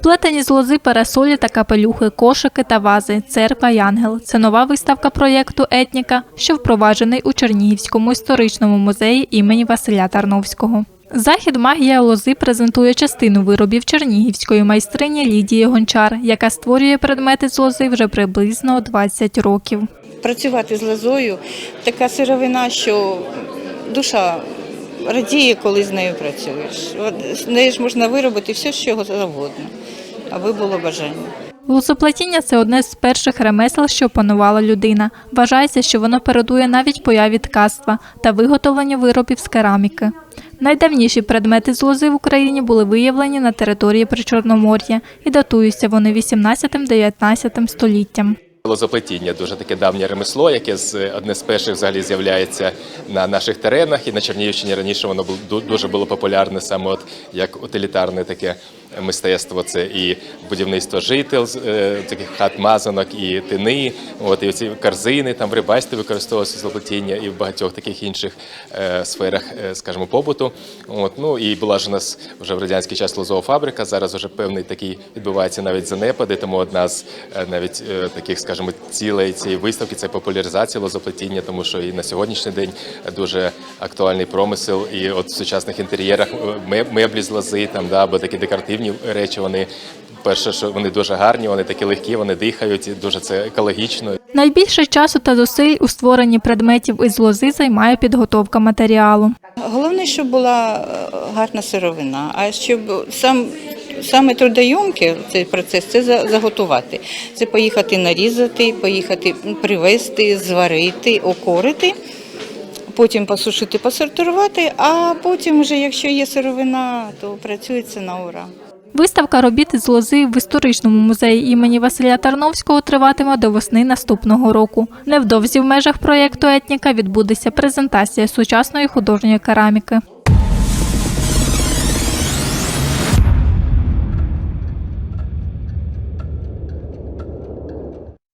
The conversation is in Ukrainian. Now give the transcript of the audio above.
Сплетені з лози парасолі та капелюхи, кошики та вази, церква Янгел. Це нова виставка проєкту Етніка, що впроваджений у Чернігівському історичному музеї імені Василя Тарновського. Захід Магія лози презентує частину виробів чернігівської майстрині Лідії Гончар, яка створює предмети з лози вже приблизно 20 років. Працювати з лозою така сировина, що душа радіє, коли з нею працюєш. З нею ж можна виробити все, чого завгодно, аби було бажання. Лозоплетіння – це одне з перших ремесел, що опанувала людина. Вважається, що воно передує навіть появі ткацтва та виготовленню виробів з кераміки. Найдавніші предмети з лози в Україні були виявлені на території Причорномор'я і датуються вони 18-19 століттям. Лозоплетіння дуже таке давнє ремесло, яке з одне з перших взагалі з'являється на наших теренах. І на Чернігівщині раніше воно було дуже було популярне саме от як утилітарне таке мистецтво. Це і будівництво жител, е, таких хат мазанок, і тини, от і ці корзини, там в рибальстві використовувалося лозоплетіння і в багатьох таких інших е, сферах, е, скажімо, побуту. От ну і була ж у нас вже в радянський час лозова фабрика. Зараз вже певний такий відбувається навіть занепади. Тому одна з навіть таких, скажімо, цілей цієї виставки це популяризація лозоплетіння, тому що і на сьогоднішній день дуже актуальний промисел. І от в сучасних інтер'єрах меблі з лози, там да, або такі декоративні речі. Вони перше, що вони дуже гарні, вони такі легкі, вони дихають, дуже це екологічно. Найбільше часу та зусиль у створенні предметів із лози займає підготовка матеріалу. Головне, щоб була е, гарна сировина, а щоб сам. Саме трудойомке цей процес це заготувати. Це поїхати нарізати, поїхати привезти, зварити, окорити, потім посушити, посортувати, а потім, вже, якщо є сировина, то працюється на ура. Виставка робіт з лози в історичному музеї імені Василя Тарновського триватиме до весни наступного року. Невдовзі в межах проєкту Етніка відбудеться презентація сучасної художньої кераміки.